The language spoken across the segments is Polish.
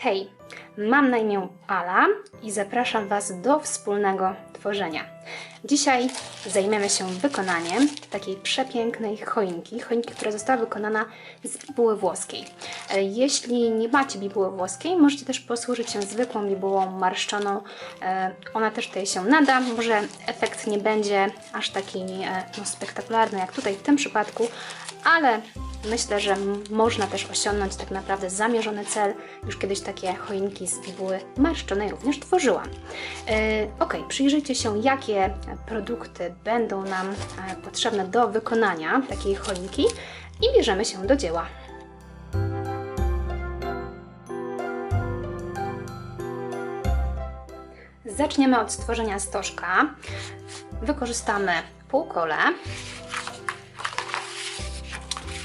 Hej, mam na imię Ala i zapraszam Was do wspólnego tworzenia. Dzisiaj zajmiemy się wykonaniem takiej przepięknej choinki, choinki, która została wykonana z bibuły włoskiej. E, Jeśli nie macie bibuły włoskiej, możecie też posłużyć się zwykłą bibułą marszczoną. E, Ona też tutaj się nada. Może efekt nie będzie aż taki e, no, spektakularny jak tutaj w tym przypadku, ale myślę, że można też osiągnąć tak naprawdę zamierzony cel. Już kiedyś takie choinki z bibuły marszczonej również tworzyłam. E, ok, przyjrzyjcie się, jakie produkty będą nam e, potrzebne do wykonania takiej choinki i bierzemy się do dzieła. Zaczniemy od stworzenia stożka. Wykorzystamy półkole.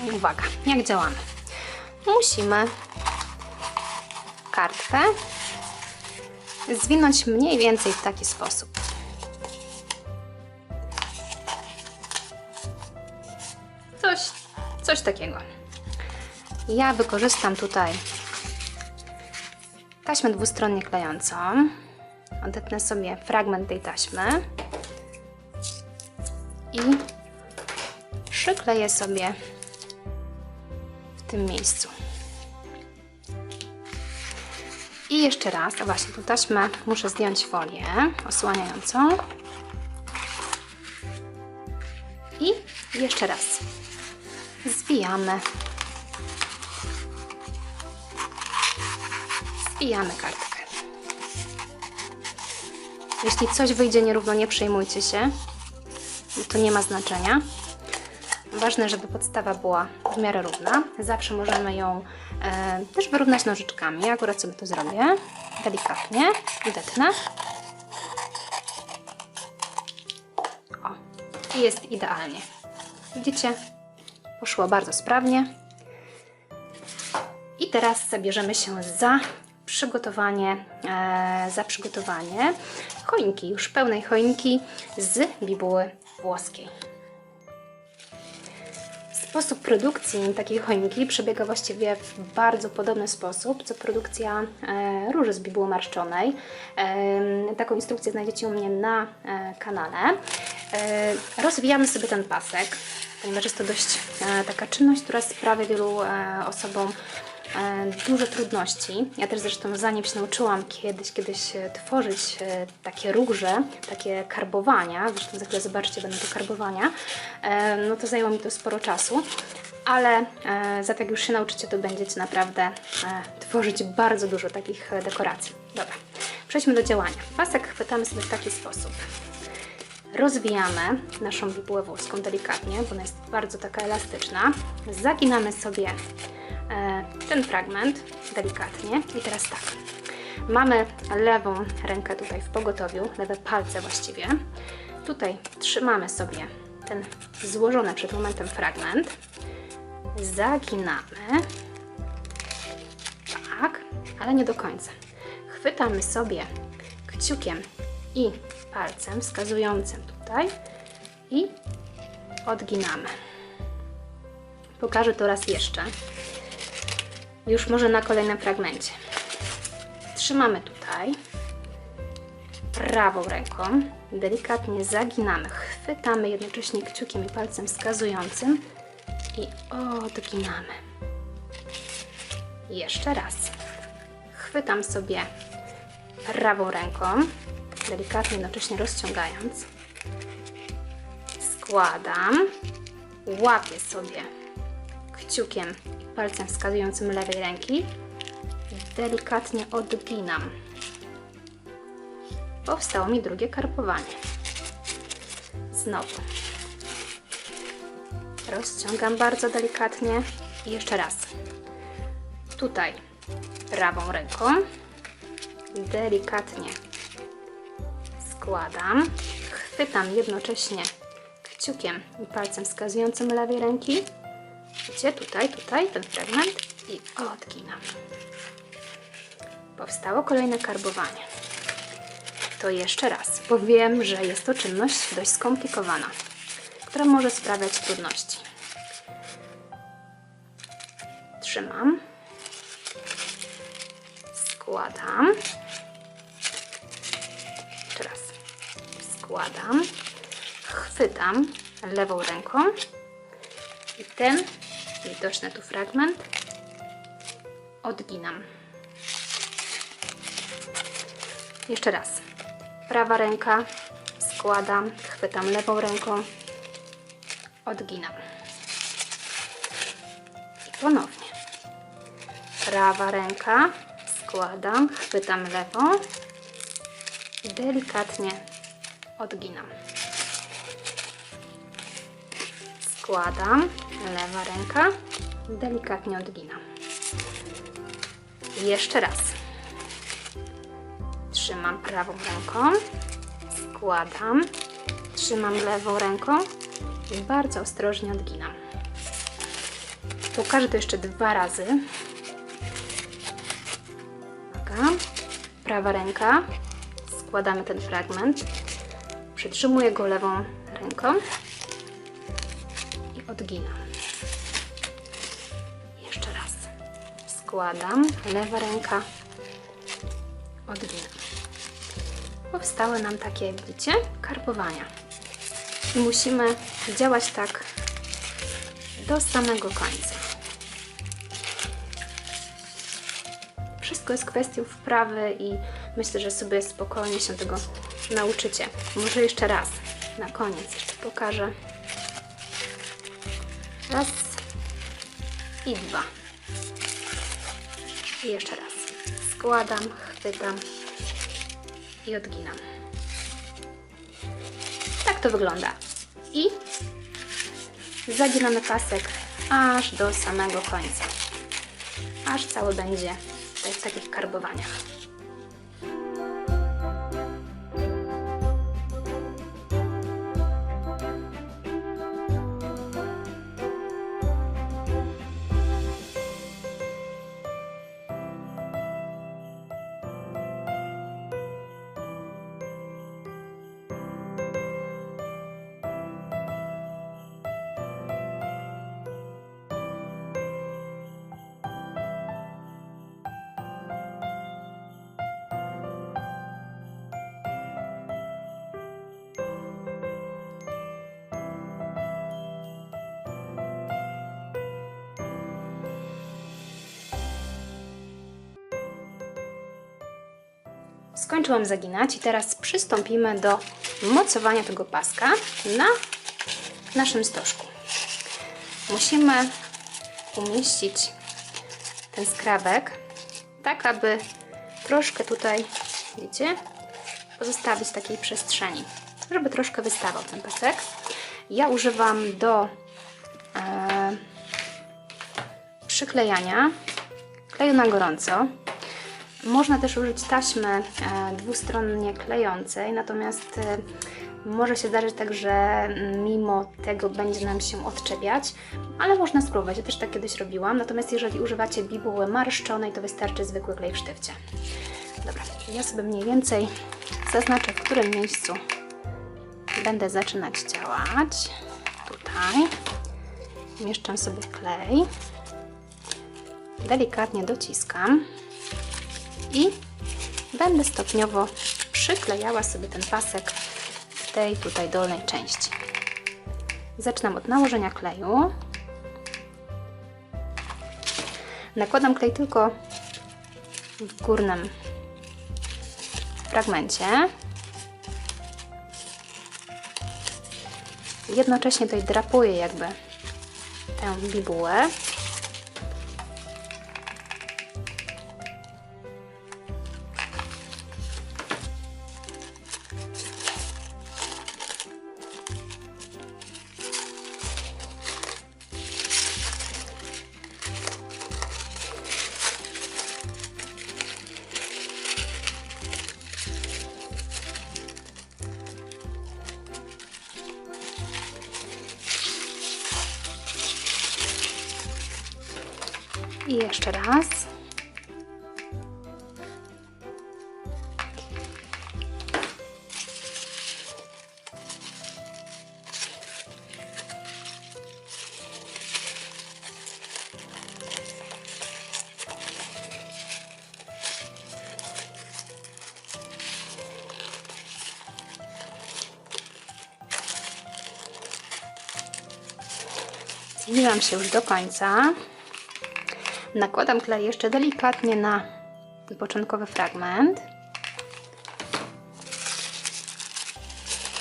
Uwaga, jak działamy? Musimy kartkę zwinąć mniej więcej w taki sposób. Coś, coś takiego. Ja wykorzystam tutaj taśmę dwustronnie klejącą. Odetnę sobie fragment tej taśmy i przykleję sobie tym miejscu. I jeszcze raz, a właśnie tu taśmę muszę zdjąć folię osłaniającą. I jeszcze raz. Zwijamy. Zwijamy kartkę. Jeśli coś wyjdzie nierówno, nie przejmujcie się. To nie ma znaczenia. Ważne, żeby podstawa była w miarę równa. Zawsze możemy ją e, też wyrównać nożyczkami. Ja akurat sobie to zrobię. Delikatnie. Odetnę. O. I jest idealnie. Widzicie? Poszło bardzo sprawnie. I teraz zabierzemy się za przygotowanie, e, za przygotowanie choinki, już pełnej choinki z bibuły włoskiej. Sposób produkcji takiej choinki przebiega właściwie w bardzo podobny sposób co produkcja e, róży z bibuły marszczonej. E, taką instrukcję znajdziecie u mnie na e, kanale. Rozwijamy sobie ten pasek, ponieważ jest to dość taka czynność, która sprawia wielu osobom duże trudności. Ja też zresztą zanim się nauczyłam kiedyś, kiedyś e, tworzyć e, takie róże, takie karbowania, zresztą za chwilę zobaczcie, będą to karbowania, e, no to zajęło mi to sporo czasu, ale e, za to jak już się nauczycie, to będziecie naprawdę e, tworzyć bardzo dużo takich e, dekoracji. Dobra, przejdźmy do działania. Pasek chwytamy sobie w taki sposób. Rozwijamy naszą bibułę włoską delikatnie, bo ona jest bardzo taka elastyczna. Zaginamy sobie e, ten fragment delikatnie i teraz tak. Mamy lewą rękę tutaj w pogotowiu, lewe palce właściwie. Tutaj trzymamy sobie ten złożony przed momentem fragment. Zaginamy. Tak, ale nie do końca. Chwytamy sobie kciukiem i palcem wskazującym tutaj i odginamy. Pokażę to raz jeszcze. Już może na kolejnym fragmencie. Trzymamy tutaj prawą ręką, delikatnie zaginamy, chwytamy jednocześnie kciukiem i palcem wskazującym i odginamy. Jeszcze raz. Chwytam sobie prawą ręką, delikatnie jednocześnie rozciągając. Składam, łapię sobie kciukiem palcem wskazującym lewej ręki delikatnie odginam. Powstało mi drugie karpowanie. Znowu. Rozciągam bardzo delikatnie i jeszcze raz. Tutaj prawą ręką delikatnie składam, chwytam jednocześnie kciukiem i palcem wskazującym lewej ręki. Widzicie, tutaj, tutaj ten fragment i odginam. Powstało kolejne karbowanie. To jeszcze raz, bo wiem, że jest to czynność dość skomplikowana, która może sprawiać trudności. Trzymam. składam. Jeszcze raz. Składam. Chwytam lewą ręką i ten widoczny tu fragment odginam. Jeszcze raz. Prawa ręka składam, chwytam lewą ręką, odginam. I ponownie. Prawa ręka składam, chwytam lewą delikatnie odginam. Składam, lewa ręka, delikatnie odginam. I Jeszcze raz. Trzymam prawą ręką, składam, trzymam lewą ręką i bardzo ostrożnie odginam. Pokażę to jeszcze dwa razy. Uwaga. Prawa ręka, składamy ten fragment, przytrzymuję go lewą ręką Składam, lewa ręka, odginam. Powstały nam takie, widzicie, karpowania. I musimy działać tak do samego końca. Wszystko jest kwestią wprawy i myślę, że sobie spokojnie się tego nauczycie. Może jeszcze raz, na koniec jeszcze pokażę. Raz i dwa. I jeszcze raz. Składam, chwytam i odginam. Tak to wygląda. I zaginamy pasek aż do samego końca. Aż cały będzie w takich karbowaniach. Skończyłam zaginać i teraz przystąpimy do mocowania tego paska na naszym stożku. Musimy umieścić ten skrawek tak, aby troszkę tutaj, widzicie, pozostawić takiej przestrzeni, żeby troszkę wystawał ten pasek. Ja używam do e, przyklejania kleju na gorąco. Można też użyć taśmy e, dwustronnie klejącej, natomiast e, może się zdarzyć tak, że mm, mimo tego będzie nam się odczepiać, ale można spróbować. Ja też tak kiedyś robiłam. Natomiast jeżeli używacie bibuły marszczonej, to wystarczy zwykły klej w sztywcie. Dobra, ja sobie mniej więcej zaznaczę, w którym miejscu będę zaczynać działać. Tutaj mieszczę sobie klej. Delikatnie dociskam i będę stopniowo przyklejała sobie ten pasek w tej tutaj dolnej części. Zaczynam od nałożenia kleju. Nakładam klej tylko w górnym fragmencie. Jednocześnie tutaj drapuję jakby tę bibułę. Jeszcze raz. zbliżam się już do końca Nakładam klej jeszcze delikatnie na początkowy fragment.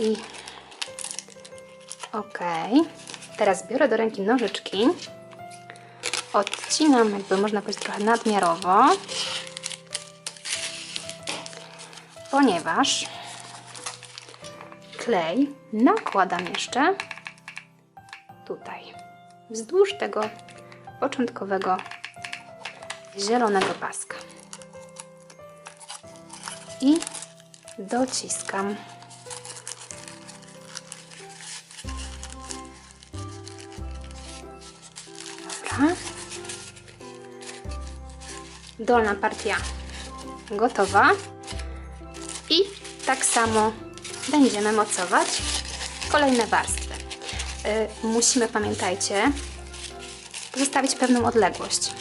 I ok. Teraz biorę do ręki nożyczki. Odcinam, jakby można powiedzieć, trochę nadmiarowo. Ponieważ klej nakładam jeszcze tutaj, wzdłuż tego początkowego zielonego paska. I dociskam. Dobra. Dolna partia gotowa. I tak samo będziemy mocować kolejne warstwy. Y, musimy, pamiętajcie, pozostawić pewną odległość.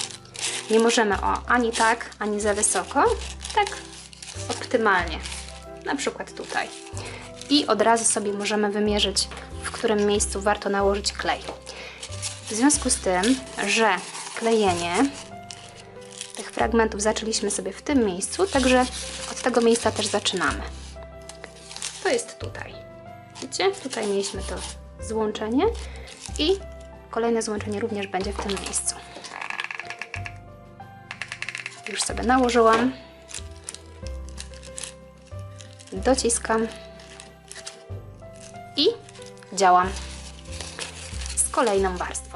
Nie możemy o ani tak, ani za wysoko, tak optymalnie. Na przykład tutaj. I od razu sobie możemy wymierzyć, w którym miejscu warto nałożyć klej. W związku z tym, że klejenie tych fragmentów zaczęliśmy sobie w tym miejscu, także od tego miejsca też zaczynamy. To jest tutaj. Widzicie? Tutaj mieliśmy to złączenie i kolejne złączenie również będzie w tym miejscu. Już sobie nałożyłam. Dociskam i działam z kolejną warstwą.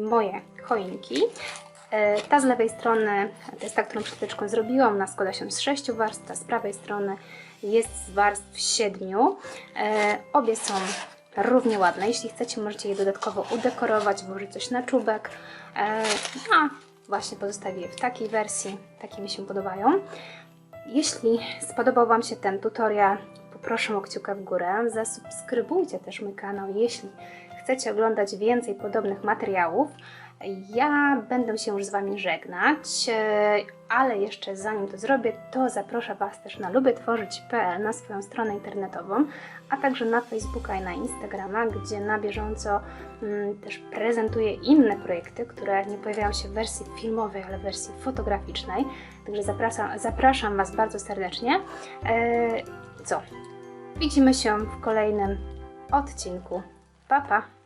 Moje choinki. E, Ta z lewej strony to jest ta, którą chwileczką zrobiłam. Ona składa się z sześciu warstw, ta z prawej strony jest z warstw siedmiu. E, Obie są równie ładne. Jeśli chcecie, możecie je dodatkowo udekorować, włożyć coś na czubek. E, A właśnie pozostawię je w takiej wersji, takie mi się podobają. Jeśli spodobał Wam się ten tutorial, poproszę o kciuka w górę. Zasubskrybujcie też mój kanał, jeśli chcecie oglądać więcej podobnych materiałów. Ja będę się już z Wami żegnać, e, ale jeszcze zanim to zrobię, to zaproszę Was też na lubietworzyć.pl, na swoją stronę internetową, a także na Facebooka i na Instagrama, gdzie na bieżąco mm, też prezentuję inne projekty, które nie pojawiają się w wersji filmowej, ale w wersji fotograficznej. Także zapraszam, zapraszam Was bardzo serdecznie. E, co? Widzimy się w kolejnym odcinku. Pa, pa!